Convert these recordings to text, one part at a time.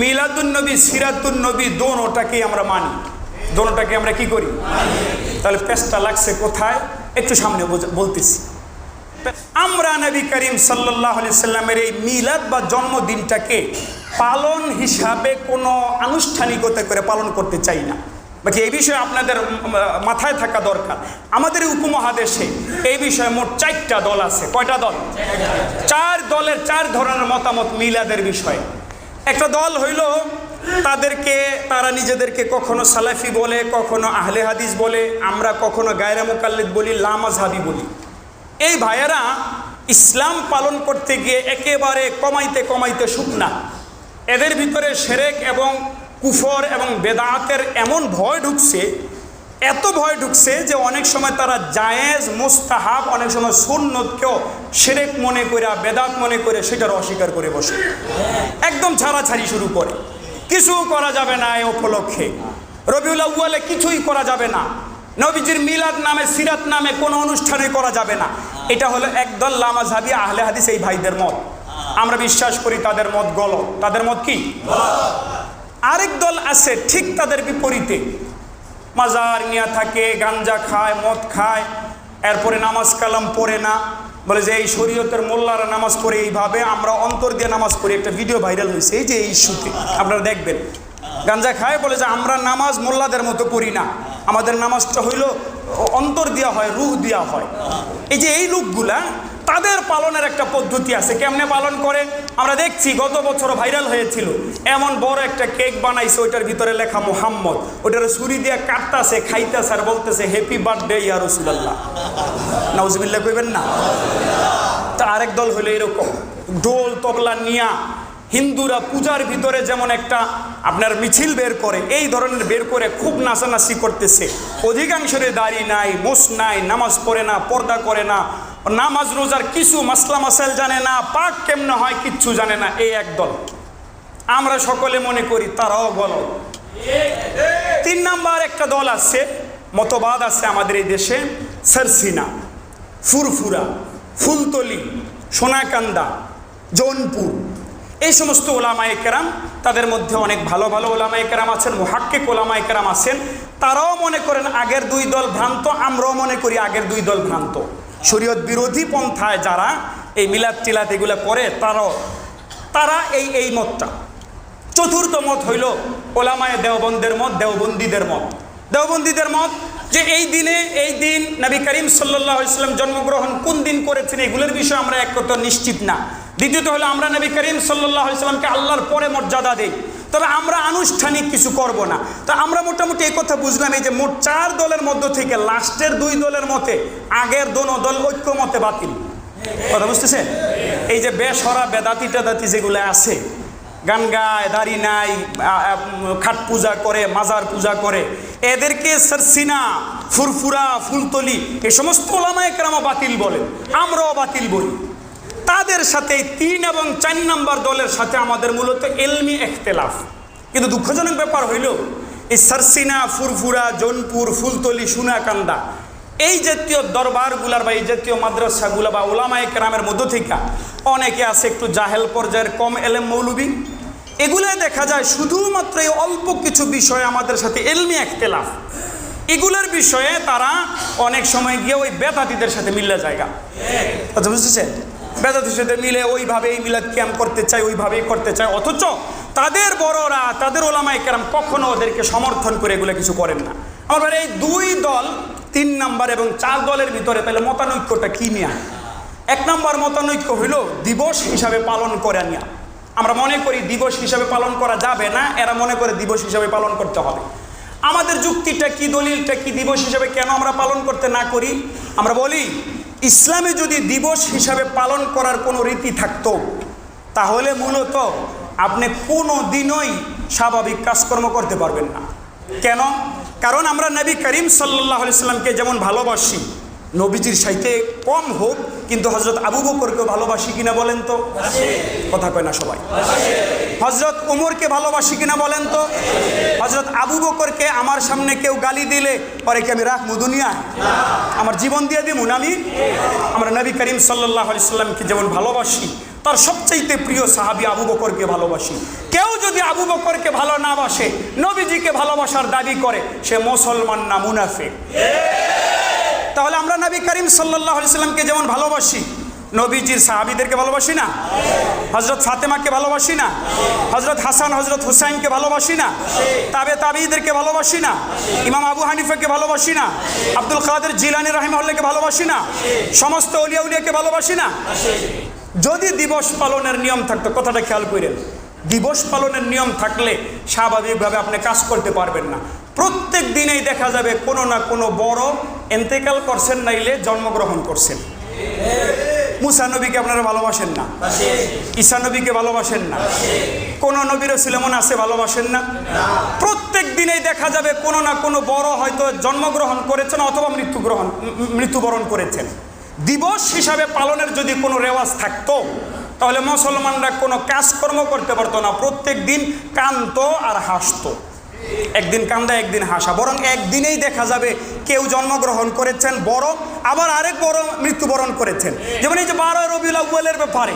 মিলাদুন্নবী, সিরাতুন্নবী দোনোটাকেই আমরা মানি। দোনোটাকে আমরা কি করি? তাহলে পেস্টটা লাগছে কোথায়? একটু সামনে বলতেছি। আমরা নবী করিম সাল্লাহ সাল্লামের এই মিলাদ বা জন্মদিনটাকে পালন হিসাবে কোনো আনুষ্ঠানিকতা করে পালন করতে চাই না। বাকি এই বিষয়ে আপনাদের মাথায় থাকা দরকার। আমাদের উপমহাদেশে এই বিষয়ে মোট চারটা দল আছে। কয়টা দল? চার দলের চার ধরনের মতামত মিলাদের বিষয়ে। একটা দল হইল তাদেরকে, তারা নিজেদেরকে কখনো সালাফি বলে, কখনো আহলে হাদিস বলে, আমরা কখনো গায়রা মুকাল্লিদ বলি লামাজহাবি বলি। এই ভাইয়েরা ইসলাম পালন করতে গিয়ে একেবারে কমাইতে কমাইতে শুকনা এদের ভিতরে সেরেক এবং কুফর এবং বেদাতের এমন ভয় ঢুকছে এত ভয় ঢুকছে যে অনেক সময় তারা জায়েজ, মুস্তাহাব, অনেক সময় সুন্নতকেও সেরেক মনে করে বেদাত মনে করে সেটার অস্বীকার করে বসে। একদম ছাড়াছাড়ি শুরু করে। কিছু করা যাবে না এ উপলক্ষে। রবিউল আউ্বালে কিছুই করা যাবে না। নবীজির মিলাদ নামে, সিরাত নামে কোনো অনুষ্ঠানে করা যাবে না। এটা হলো একদল লামাঝাবি আহলে হাদিস এই ভাইদের মত। আমরা বিশ্বাস করি তাদের মত গল তাদের মত কি? আরেক দল আছে ঠিক তাদের বিপরীতে। মাজার নিয়ে থাকে, গাঞ্জা খায়, মদ খায়, এরপরে নামাজ কালাম পড়ে না। বলে যে এই শরীয়তের মোল্লারা নামাজ পড়ে এইভাবে, আমরা অন্তর দিয়ে নামাজ পড়ি। একটা ভিডিও ভাইরাল হয়েছে, এই যে এই ইস্যুতে, আপনারা দেখবেন। গাঞ্জা খায় বলে যে আমরা নামাজ মোল্লাদের মতো পড়ি না। আমাদের নামাজটা হইল অন্তর দেওয়া হয়, রুহ দেওয়া হয়। এই যে এই লোকগুলা, তাদের পালনের একটা পদ্ধতি আছে। কেমনে পালন করে? আমরা দেখছি, গত বছর ভাইরাল হয়েছিল। এমন বড় একটা কেক বানাইছে, ওইটার ভিতরে লেখা মোহাম্মদ। ওইটার ছুরি দিয়ে কাটতাছে, খাইতেছে আর বলতেছে হ্যাপি বার্থডে ইয়া রসুলাল্লাহ। নাউজবিল্লা কইবেন না? তা আরেক দল হলো এরকম। ঢোল, তবলা নিয়া হিন্দুরা পূজার ভিতরে যেমন একটা আপনার মিছিল বের করে, এই ধরনের বের করে খুব নাচানাচি করতেছে। অধিকাংশের দাড়ি নাই, মোস নাই, নামাজ পড়ে না, পর্দা করে না, নামাজ, রোজার কিছু মাসলা মাসাইল জানে না, পাক কেমনে হয় কিচ্ছু জানে না, এই এক দল। আমরা সকলে মনে করি, তারাও বল। তিন নাম্বার একটা দল আছে, মতবাদ আছে আমাদের এই দেশে, সারসিনা, ফুরফুরা, ফুলতলি, সোনাকান্দা, জৌনপুর। এই সমস্ত ওলামায়ে কেরাম, তাদের মধ্যে অনেক ভালো ভালো ওলামায়ে কেরাম আছেন, মোহাক্কিক ওলামায়ে কেরাম আছেন। তারাও মনে করেন আগের দুই দল ভ্রান্ত, আমরাও মনে করি আগের দুই দল ভ্রান্ত। শরীয়ত বিরোধী পন্থায় যারা এই মিলাদ টিলাদ এগুলো করে, তারাও, তারা এই এই মতটা। চতুর্থ মত হইল ওলামায় দেওবন্দের মত, দেওবন্দীদের মত। দেওবন্দীদের মত যে এই দিনে, এই দিন নবী করিম সাল্লাহ ইসলাম জন্মগ্রহণ কোন দিন করেছেন, এগুলোর বিষয়ে আমরা একত্র নিশ্চিত না। দ্বিতীয়ত হলো, আমরা নবী করিম সাল্লাহ ইসলামকে আল্লাহর পরে মর্যাদা দেই। তবে আমরা আনুষ্ঠানিক কিছু করব না। তা আমরা মোটামুটি এই কথা বুঝলাম, এই যে মোট চার দলের মধ্য থেকে লাস্টের দুই দলের মতে আগের দোনো দল ঐক্য মতে বাতিল। কথা বুঝতেছেন? এই যে বেসরা, বেদাতি, টেদাতি যেগুলো আছে, গান গায়, দাড়ি নাই খাট পূজা করে, মাজার পূজা করে, এদেরকে সারসিনা, ফুরফুরা, ফুলতলি, এ সমস্ত ওলামায় কেরামা বাতিল বলেন। আমরাও বাতিল বলি। তাদের সাথে তিন এবং চার নম্বর দলের সাথে আমাদের মূলত এলমি এখতেলাফ। কিন্তু দুঃখজনক ব্যাপার হইল, এই সারসিনা, ফুরফুরা, জৌনপুর, ফুলতলি, সুনাকান্দা, এই জাতীয় দরবারগুলার বা এই জাতীয় মাদ্রাসাগুলা বা ওলামায় কেরামের মধ্য থেকে অনেকে আছে একটু জাহেল পর্যায়ের কম এলেম মৌলবী। এগুলোয় দেখা যায় শুধুমাত্র এই অল্প কিছু বিষয় আমাদের সাথে এলমি একতেলাফ এগুলোর বিষয়ে তারা অনেক সময় গিয়ে ওই বেতাতিদের সাথে মিললে জায়গা। কথা বুঝতেছেন বেদাতের সাথে মিলে ওইভাবে এই মিলাদ ক্যাম্প করতে চায়, ওইভাবেই করতে চায়। অথচ তাদের বড়রা, তাদের ওলামাই কেরাম কখনো ওদেরকে সমর্থন করে এগুলো কিছু করেন না। আমার এই দুই দল, তিন নাম্বার এবং চার দলের ভিতরে তাহলে মতানৈক্যটা কী নিয়ে এক নম্বর মতানৈক্য হইল দিবস হিসাবে পালন করে নিয়া। আমরা মনে করি দিবস হিসাবে পালন করা যাবে না, এরা মনে করে দিবস হিসাবে পালন করতে হবে। আমাদের যুক্তিটা কি, দলিলটা কি দিবস হিসাবে কেন আমরা পালন করতে না করি? আমরা বলি ইসলামে যদি দিবস হিসাবে পালন করার কোনো রীতি থাকত, তাহলে মূলত আপনি কোনো দিনই স্বাভাবিক কাজকর্ম করতে পারবেন না। কেন? কারণ আমরা নবী করিম সাল্লাহ সাল্লামকে যেমন ভালোবাসি নবীজির সাইতে কম হোক, কিন্তু হজরত আবু বকরকে ভালোবাসি কিনা বলেন তো? কথা কয় না সবাই। হজরত উমরকে ভালোবাসি কিনা বলেন তো? হজরত আবু বকরকে আমার সামনে কেউ গালি দিলে পরে কি আমি রাখব দুনিয়া? আমার জীবন দিয়ে দিমুন আমি? আমরা নবী করিম সাল্লাহ সাল্লামকে যেমন ভালোবাসি, তার সবচাইতে প্রিয় সাহাবি আবু বকরকে ভালোবাসি। কেউ যদি আবু বকরকে ভালো না বাসে, নবীজিকে ভালোবাসার দাবি করে, সে মুসলমান না মুনাফে তাহলে আমরা নবী করিম সাল্লাহ সাল্লামকে যেমন ভালোবাসি, নবীজির সাহাবিদেরকে ভালোবাসি না? হজরত ফাতেমাকে ভালোবাসি না? হজরত হাসান হজরত হুসাইনকে ভালোবাসি না? তাবে তাবিদেরকে ভালোবাসি না? ইমাম আবু হানিফাকে ভালোবাসি না? আব্দুল কাদের জিলানি রাহিমহল্লাকে ভালোবাসি না? সমস্ত উলিয়া উলিয়াকে ভালোবাসি না? যদি দিবস পালনের নিয়ম থাকতো, কথাটা খেয়াল করেন, দিবস পালনের নিয়ম থাকলে স্বাভাবিকভাবে আপনি কাজ করতে পারবেন না। প্রত্যেক দিনেই দেখা যাবে কোনো না কোনো বড় এন্তেকাল করছেন নাইলে জন্মগ্রহণ করছেন। মুসা নবীকে আপনারা ভালোবাসেন না? ঈসা নবীকে ভালোবাসেন না? কোন নবীর সিলেমন আছে ভালোবাসেন না? প্রত্যেক দিনেই দেখা যাবে কোনো না কোনো বড় হয়তো জন্মগ্রহণ করেছেন অথবা মৃত্যুগ্রহণ মৃত্যুবরণ করেছেন। দিবস হিসাবে পালনের যদি কোনো রেওয়াজ থাকতো, তাহলে মুসলমানরা কোনো কাজকর্ম করতে পারতো না। প্রত্যেক দিন কান্ত আর হাসতো। একদিন কান্দা, একদিন হাসা। বরং একদিনেই দেখা যাবে কেউ জন্মগ্রহণ করেছেন বড়, আবার আরেক বড় মৃত্যুবরণ করেছেন। যেমন এই যে বারো রবিউল আউ্বালের ব্যাপারে,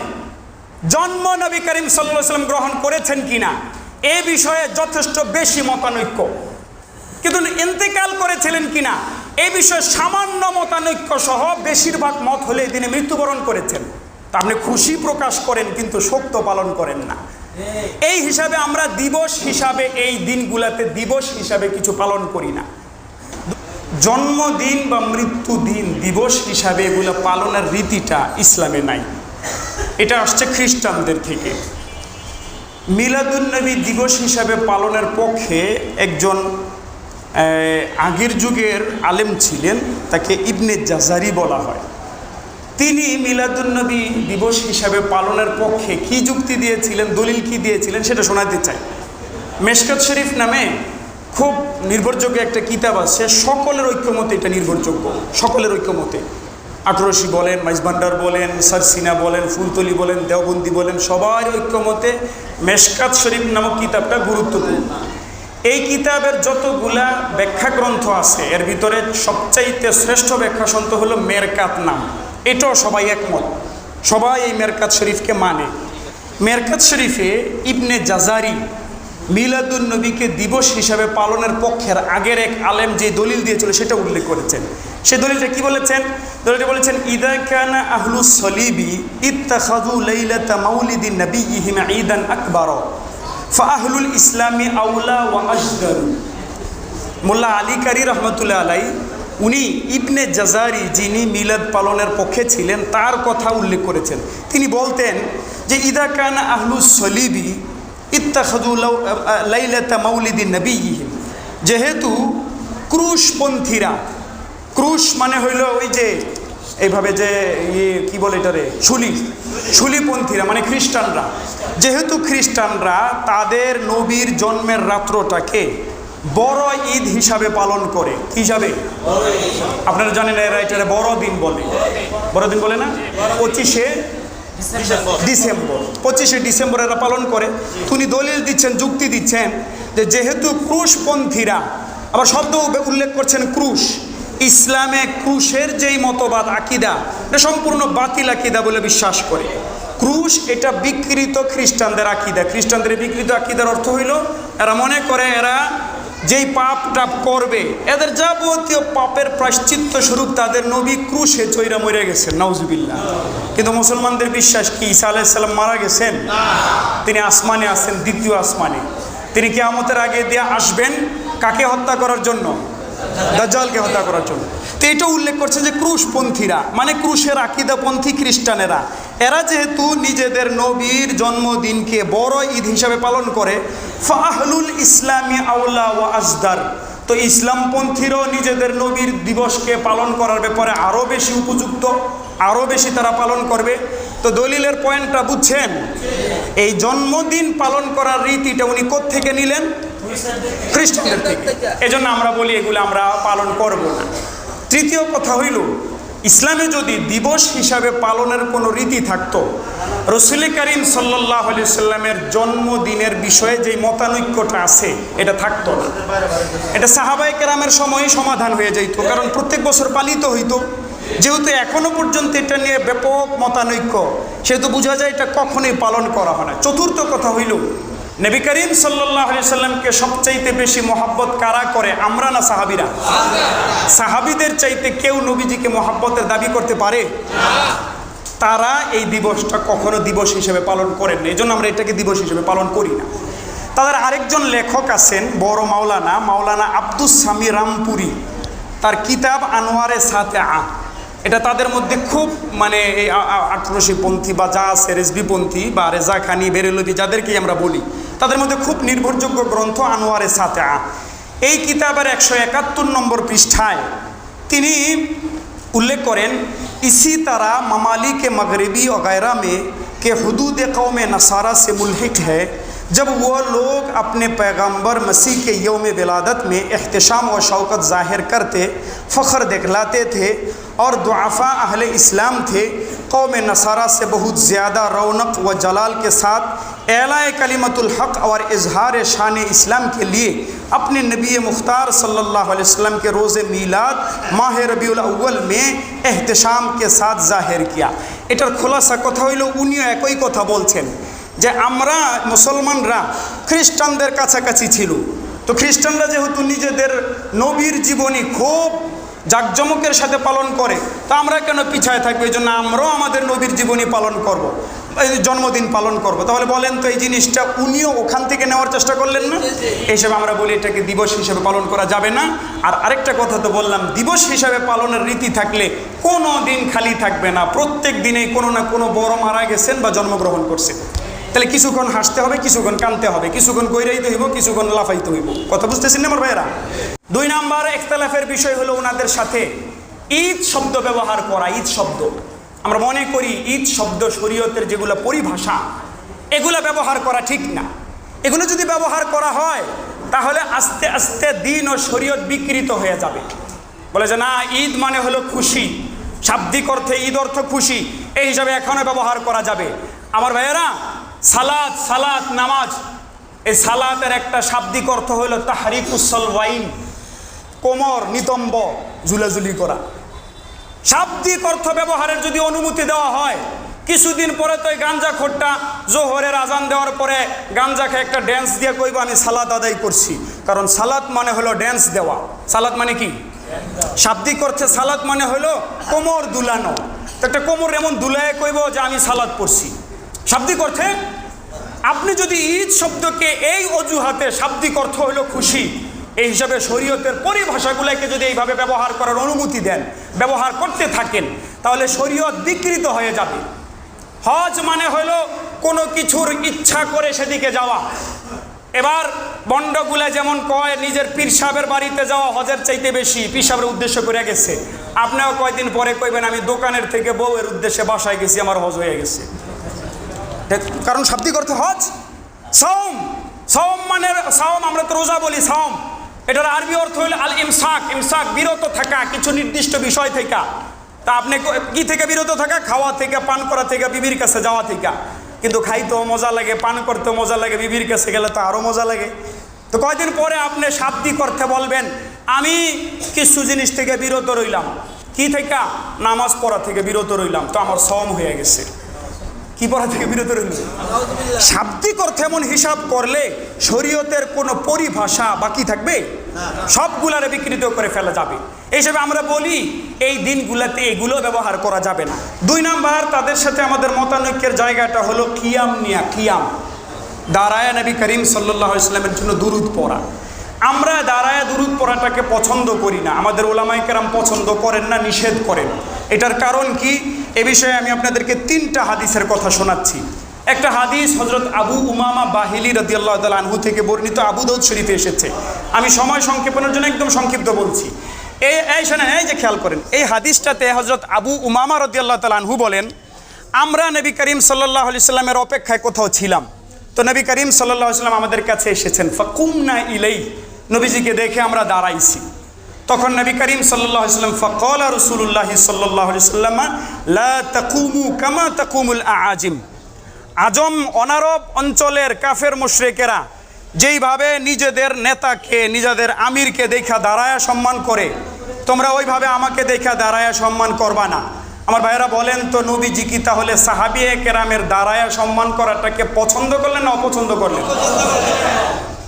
জন্ম নবী করিম সাল্লাম গ্রহণ করেছেন কিনা, এ বিষয়ে যথেষ্ট বেশি মতানৈক্য। কিন্তু ইন্তেকাল করেছিলেন কিনা, এ বিষয়ে সামান্য মতানৈক্য সহ বেশিরভাগ মত হলে তিনি মৃত্যুবরণ করেছেন। তা আপনি খুশি প্রকাশ করেন, কিন্তু সত্য পালন করেন না। এই হিসাবে আমরা দিবস হিসাবে এই দিনগুলাতে দিবস হিসাবে কিছু পালন করি না। জন্মদিন বা মৃত্যু দিন দিবস হিসাবে এগুলো পালনের রীতিটা ইসলামে নাই। এটা আসছে খ্রিস্টানদের থেকে। মিলাদুন্নবী দিবস হিসাবে পালনের পক্ষে একজন আগের যুগের আলেম ছিলেন, তাকে ইবনে জাজারি বলা হয়। তিনি মিলাদুন্নবী দিবস হিসাবে পালনের পক্ষে কি যুক্তি দিয়েছিলেন, দলিল কি দিয়েছিলেন সেটা শোনাতে চাই। মেশকাত শরীফ নামে খুব নির্ভরযোগ্য একটা কিতাব আছে, সকলের ঐক্যমতে এটা নির্ভরযোগ্য, সকলের ঐক্যমতে। আঠারোশি বলেন মাইজভান্ডার বলেন সারসিনা বলেন, ফুলতলি বলেন, দেওবন্দি বলেন, সবার ঐক্যমতে মেশকাত শরীফ নামক কিতাবটা গুরুত্বপূর্ণ। এই কিতাবের যতগুলা ব্যাখ্যা গ্রন্থ আছে, এর ভিতরে সবচাইতে শ্রেষ্ঠ ব্যাখ্যা সন্ত হলো মেরকাত নাম। এটাও সবাই একমত। সবাই এই মেরকাত শরীফকে মানে। মেরকাত শরীফে ইবনে জাজারি মিলাদুন নবীকে দিবস হিসাবে পালনের পক্ষের আগের এক আলেম যে দলিল দিয়েছিল সেটা উল্লেখ করেছেন। সে দলিলটা কি বলেছেন? দলিলটা বলেছেন, ইদা কানা আহলু সলিবি ইত্তাখাদু লাইলাতা মাউলিদিন নবিয়িহিম ঈদান আকবার। ফাহলুল ইসলামী আউলা ওয়া আজদার। মোল্লা আলী কারি রহমতুল্লাহ আলাই উনি ইবনে জাজারি যিনি মিলাদ পালনের পক্ষে ছিলেন, তার কথা উল্লেখ করেছেন। তিনি বলতেন যে, ইদা কান আহলু সলিবি ইত্তাখাদু লাউ- আ- লাইলাতা মাউলিদি নবীহিম যেহেতু ক্রুশপন্থীরা, ক্রুশ মানে হইল ওই যে, এইভাবে যে ইয়ে কী বলে এটারে? শুলি শুলিপন্থীরা মানে খ্রিস্টানরা। যেহেতু খ্রিস্টানরা, তাদের নবীর জন্মের রাত্রটাকে বড় ঈদ হিসাবে পালন করে। কি হিসাবে? আপনারা জানেন এরা এটা বড়দিন বলে। বড়দিন বলে না? পঁচিশে ডিসেম্বর। পঁচিশে ডিসেম্বর এরা পালন করে। তিনি দলিল দিচ্ছেন যুক্তি দিচ্ছেন যে যেহেতু ক্রুশপন্থীরা আবার শব্দ উল্লেখ করছেন ক্রুশ। ইসলামে ক্রুশের যেই মতবাদ আকিদা এটা সম্পূর্ণ বাতিল আকিদা বলে বিশ্বাস করে। ক্রুশ এটা বিকৃত খ্রিস্টানদের আকিদা। খ্রিস্টানদের বিকৃত আকিদার অর্থ হইল এরা মনে করে এরা যেই পাপ টাপ করবে, এদের যাবতীয় পাপের প্রাশ্চিত্য স্বরূপ তাদের নবী ক্রুশে চৈরা মরে গেছেন, নাউজুবিল্লাহ। কিন্তু মুসলমানদের বিশ্বাস কি ঈসা আলাইসাল্লাম মারা গেছেন? তিনি আসমানে আছেন, দ্বিতীয় আসমানে। তিনি কেয়ামতের আগে দিয়ে আসবেন, কাকে হত্যা করার জন্য? দাজ্জালকে হত্যা করার জন্য। তো এটা উল্লেখ করছে যে ক্রুশপন্থীরা মানে ক্রুশের আকিদাপন্থী খ্রিস্টানেরা। এরা যেহেতু নিজেদের নবীর জন্মদিনকে বড় ঈদ হিসাবে পালন করে, ফাহলুল ইসলামী আউলা ওয়া আজদার তো ইসলামপন্থীরাও নিজেদের নবীর দিবসকে পালন করার ব্যাপারে আরও বেশি উপযুক্ত আরও বেশি তারা পালন করবে। তো দলিলের পয়েন্টটা বুঝছেন? এই জন্মদিন পালন করার রীতিটা উনি থেকে নিলেন? খ্রিস্টানদের থেকে। এজন্য আমরা বলি এগুলো আমরা পালন করব না। তৃতীয় কথা হইল, ইসলামে যদি দিবস হিসাবে পালনের কোনো রীতি থাকতো, রসুল করিম সাল্লাহ সাল্লামের জন্মদিনের বিষয়ে যে মতানৈক্যটা আছে, এটা থাকতো না। এটা সাহাবাই কেরামের সময়ই সমাধান হয়ে যাইতো, কারণ প্রত্যেক বছর পালিত হইতো। যেহেতু এখনও পর্যন্ত এটা নিয়ে ব্যাপক মতানৈক্য, সেহেতু বোঝা যায় এটা কখনোই পালন করা হয় না। চতুর্থ কথা হইল নবী করিম সাল্লাহ সাল্লামকে সবচাইতে বেশি মহাব্বত কারা করে? আমরা না সাহাবিরা? সাহাবিদের চাইতে কেউ নবীজিকে মহাব্বতের দাবি করতে পারে? তারা এই দিবসটা কখনো দিবস হিসেবে পালন করেন না। এই জন্য আমরা এটাকে দিবস হিসেবে পালন করি না। তাদের আরেকজন লেখক আছেন, বড় মাওলানা মাওলানা আব্দুস সামি রামপুরি। তার কিতাব আনোয়ারে সাথে আ এটা তাদের মধ্যে খুব মানে এই আটরশি পন্থী বা যা আছে রেজবি পন্থী বা রেজা খানি বেরেলবি যাদেরকে আমরা বলি তাদের মধ্যে খুব নির্ভরযোগ্য গ্রন্থ আনোয়ারে সাথে আ এই কিতাবের একশো একাত্তর নম্বর পৃষ্ঠায় তিনি उल्लेख करें इसी तरह ममालिक मगरबी वगैरह में के हदूद कौम नसारा से मुलहिक है جب وہ لوگ اپنے پیغمبر مسیح کے یوم ولادت میں احتشام و شوکت ظاہر کرتے، فخر دکھلاتے تھے اور دعفا اہل اسلام تھے، قوم نصارہ سے بہت زیادہ رونق و جلال کے ساتھ اعلاء کلیمت الحق اور اظہار شان اسلام کے لیے اپنے نبی مختار صلی اللہ علیہ وسلم کے روز میلاد ماہ ربیع الاول میں احتشام کے ساتھ ظاہر کیا۔ এটার খোলাসা কথা ایک উনিও کتھا بولتے ہیں۔ যে আমরা মুসলমানরা খ্রিস্টানদের কাছাকাছি ছিল। তো খ্রিস্টানরা যেহেতু নিজেদের নবীর জীবনী খুব জাকজমকের সাথে পালন করে, তা আমরা কেন পিছায় থাকব? এই জন্য আমরাও আমাদের নবীর জীবনী পালন করব। এই জন্মদিন পালন করব। তাহলে বলেন তো এই জিনিসটা উনিও ওখান থেকে নেওয়ার চেষ্টা করলেন না? এই হিসেবে আমরা বলি এটাকে দিবস হিসেবে পালন করা যাবে না। আর আরেকটা কথা তো বললাম, দিবস হিসাবে পালনের রীতি থাকলে কোনো দিন খালি থাকবে না। প্রত্যেক দিনেই কোনো না কোনো বড় মারা গেছেন বা জন্মগ্রহণ করছেন। তাহলে কিছুক্ষণ হাসতে হবে, কিছুক্ষণ কানতে হবে, কিছুক্ষণ গৈরাইতে হইব, কিছুক্ষণ লাফাইতে হইব। কথা বুঝতেছেন না আমার ভাইয়েরা? দুই নাম্বার একতলাফের বিষয় হলো ওনাদের সাথে ঈদ শব্দ ব্যবহার করা, ঈদ শব্দ। আমরা মনে করি ঈদ শব্দ শরীয়তের যেগুলো পরিভাষা, এগুলো ব্যবহার করা ঠিক না। এগুলো যদি ব্যবহার করা হয়, তাহলে আস্তে আস্তে দিন ও শরীয়ত বিকৃত হয়ে যাবে। বলে যে না, ঈদ মানে হলো খুশি। শাব্দিক অর্থে ঈদ অর্থ খুশি। এই হিসাবে এখনও ব্যবহার করা যাবে। আমার ভাইয়েরা সালাত সালাত, নামাজ। এই সালাতের একটা শাব্দিক অর্থ হইল তাহারিকুসল ওয়াইন, কোমর, নিতম্ব, ঝুলাঝুলি করা। শাব্দিক অর্থ ব্যবহারের যদি অনুমতি দেওয়া হয়, কিছুদিন পরে তো এই গাঞ্জা খোট্টা জোহরের আজান দেওয়ার পরে গাঞ্জাকে একটা ড্যান্স দিয়ে কইব, আমি সালাদ আদায় করছি। কারণ সালাত মানে হলো ড্যান্স দেওয়া। সালাত মানে কি? শাব্দিক অর্থে সালাত মানে হলো কোমর দুলানো। একটা কোমর এমন দুলায় কইব যে, আমি সালাদ পড়ছি। শাব্দিক অর্থে আপনি যদি ঈদ শব্দকে এই অজুহাতে শাব্দিক অর্থ হলো খুশি, এই হিসাবে শরীয়তের পরিভাষাগুলোকে যদি এইভাবে ব্যবহার করার অনুমতি দেন, ব্যবহার করতে থাকেন, তাহলে শরীয়ত বিকৃত হয়ে যাবে। হজ মানে হলো কোনো কিছুর ইচ্ছা করে সেদিকে যাওয়া। এবার বন্ডগুলা যেমন কয়, নিজের পীর সাহেবের বাড়িতে যাওয়া হজের চাইতে বেশি, পীর সাহেবের উদ্দেশ্য করে গেছে। আপনিও কয়দিন পরে কইবেন, আমি দোকানের থেকে বউয়ের উদ্দেশ্যে বাসায় গেছি, আমার হজ হয়ে গেছে। কারণ শাব্দিক অর্থে হজ? সৌম সৌম মানে সাওম আমরা তো রোজা বলি, সাওম। এটার আরবি অর্থ হলো আল ইমসাক ইমসাক বিরত থাকা, কিছু নির্দিষ্ট বিষয় থেকে। তা আপনি ক- থেকে বিরত থাকা? খাওয়া থেকে, পান করা থেকে, বিবির কাছে যাওয়া থেকে। কিন্তু খাইতেও মজা লাগে, পান করতেও মজা লাগে, বিবির কাছে গেলে তো আরও মজা লাগে। তো কয়দিন পরে আপনি শাব্দিক অর্থে বলবেন, আমি কিছু জিনিস থেকে বিরত রইলাম। কি থেকে? নামাজ পড়া থেকে বিরত রইলাম। তো আমার সম হয়ে গেছে। কি পড়া থেকে বিরত রইল। শাব্দিক অর্থ এমন হিসাব করলে শরীয়তের কোনো পরিভাষা বাকি থাকবে? সবগুলারে বিকৃত করে ফেলা যাবে। এই হিসাবে আমরা বলি এই দিনগুলোতে এগুলো ব্যবহার করা যাবে না। দুই নাম্বার তাদের সাথে আমাদের মতানৈক্যের জায়গাটা হলো কিয়াম নিয়া কিয়াম। দাঁড়ায় নবী করিম সাল্লাহ ইসলামের জন্য দুরুদ পড়া। আমরা দাঁড়ায় দুরুদ পড়াটাকে পছন্দ করি না। আমাদের ওলামাই কেরাম পছন্দ করেন না, নিষেধ করেন। এটার কারণ কি? এ বিষয়ে আমি আপনাদেরকে তিনটা হাদিসের কথা শোনাচ্ছি। একটা হাদিস হজরত আবু উমামা বাহিলি রদি আল্লাহ আনহু থেকে বর্ণিত আবু দৌদ শরীফে এসেছে। আমি সময় সংক্ষেপণের জন্য একদম সংক্ষিপ্ত বলছি। এই এই শোনেন, এই যে খেয়াল করেন, এই হাদিসটাতে হজরত আবু উমামা রদি আল্লাহ আনহু বলেন, আমরা নবী করিম সাল্লাহ সাল্লামের অপেক্ষায় কোথাও ছিলাম। তো নবী করিম সাল্লাহ সাল্লাম আমাদের কাছে এসেছেন। ফকুম না ইলেই নবীজিকে দেখে আমরা দাঁড়াইছি। তখন নবী করিম সাল্লাম ফকল রসুল্লাহ সাল্লাহ সাল্লাম কামা তাকুমুল আজিম আজম অনারব অঞ্চলের কাফের মুশরেকেরা যেইভাবে নিজেদের নেতাকে, নিজেদের আমিরকে দেখা দাঁড়ায় সম্মান করে, তোমরা ওইভাবে আমাকে দেখা দাঁড়ায়া সম্মান করবা না। আমার ভাইয়েরা বলেন তো, নবীজি কি তাহলে সাহাবিয়ে কেরামের দাঁড়ায়া সম্মান করাটাকে পছন্দ করলেন না অপছন্দ করলেন?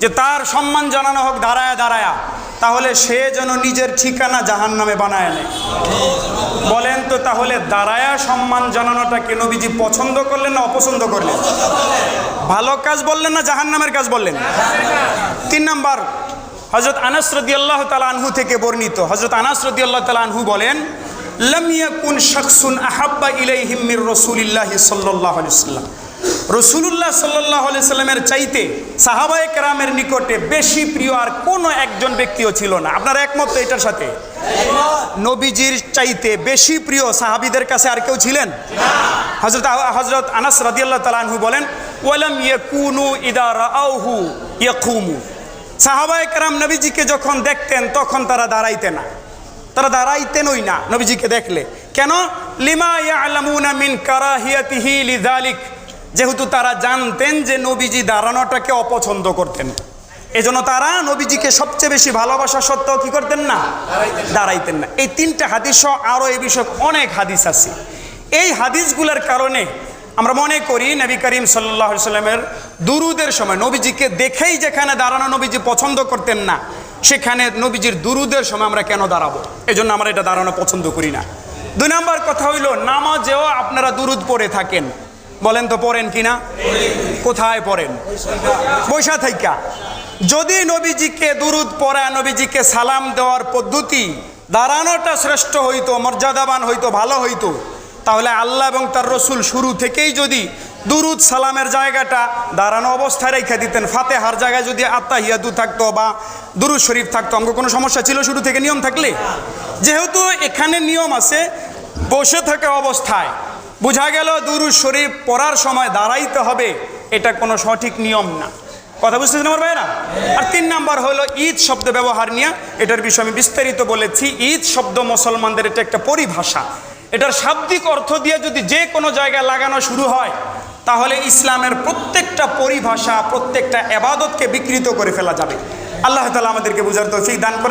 যে তার সম্মান জানানো হোক দাঁড়ায়া দাঁড়ায়া, তাহলে সে যেন নিজের ঠিকানা জাহান নামে বানায় নেয়। বলেন তো তাহলে দাঁড়ায়া সম্মান জানানোটা কেন নবীজি পছন্দ করলেন না অপছন্দ করলেন? ভালো কাজ বললেন না জাহান নামের কাজ বললেন? তিন নাম্বার হজরত আনাস রদি আল্লাহ তালা আনহু থেকে বর্ণিত। হজরত আনাস রদি আল্লাহ তালা আনহু বলেন লামিয়াকুন শাকসুন আহাব্বা ইলাইহিম মির রসুলিল্লাহি সাল্লাহ সাল্লাম রসুলুল্লাহ সাল্লাহ সাল্লামের চাইতে সাহাবায়ে কেরামের নিকটে বেশি প্রিয় আর কোনো একজন ব্যক্তিও ছিল না। আপনারা একমত এটার সাথে? নবীজির চাইতে বেশি প্রিয় সাহাবিদের কাছে আর কেউ ছিলেন? হজরত হজরত আনাস রাদিয়াল্লাহ তালানহু বলেন, ওয়ালাম ইয়াকুনু ইদা রাআউহু ইয়াকুমু। সাহাবায়ে কেরাম নবীজিকে যখন দেখতেন, তখন তারা দাঁড়াইতেন না। তারা দাঁড়াইতেনই না নবীজিকে দেখলে। কেন? লিমা ইয়ালামুনা মিন কারাহিয়াতিহি লিযালিক। যেহেতু তারা জানতেন যে নবীজি দাঁড়ানোটাকে অপছন্দ করতেন। এজন্য তারা নবীজিকে সবচেয়ে বেশি ভালোবাসা সত্ত্বেও কি করতেন না? দাঁড়াইতেন না। এই তিনটা হাদিস আরও এই বিষয়ে অনেক হাদিস আছে। এই হাদিসগুলোর কারণে আমরা মনে করি নবী করিম সাল্লাহ সাল্লামের দুরুদের সময় নবীজিকে দেখেই যেখানে দাঁড়ানো নবীজি পছন্দ করতেন না, সেখানে নবীজির দুরুদের সময় আমরা কেন দাঁড়াবো? এই জন্য আমরা এটা দাঁড়ানো পছন্দ করি না। দুই নম্বর কথা হইল, নামাজেও আপনারা দুরুদ পড়ে থাকেন। বলেন তো পড়েন কিনা? কোথায় পড়েন? বৈশা থাইকা। যদি নবীজিকে দুরুদ পড়া, নবীজিকে সালাম দেওয়ার পদ্ধতি দাঁড়ানোটা শ্রেষ্ঠ হইতো, মর্যাদাবান হইতো, ভালো হইতো, তাহলে আল্লাহ এবং তার রসুল শুরু থেকেই যদি দুরুদ সালামের জায়গাটা দাঁড়ানো অবস্থায় রেখে দিতেন, ফাতেহার জায়গায় যদি আত্মা হিয়াদু থাকতো বা দুরুদ শরীফ থাকতো, আমাকে কোনো সমস্যা ছিল শুরু থেকে নিয়ম থাকলে? যেহেতু এখানে নিয়ম আছে, বসে থাকা অবস্থায় বোঝা গেল দুরুদ শরীফ পড়ার সময় দাঁড়াইতে হবে, এটা কোনো সঠিক নিয়ম না। কথা বুঝতেছেন আমার ভাইরা আর তিন নাম্বার হলো ঈদ শব্দ ব্যবহার নিয়ে, এটার বিষয়ে আমি বিস্তারিত বলেছি। ঈদ শব্দ মুসলমানদের এটা একটা পরিভাষা। এটার শাব্দিক অর্থ দিয়ে যদি যে কোনো জায়গায় লাগানো শুরু হয়, তাহলে ইসলামের প্রত্যেকটা পরিভাষা, প্রত্যেকটা এবাদতকে বিকৃত করে ফেলা যাবে। আল্লাহ তালা আমাদেরকে বুঝার তৌফিক দান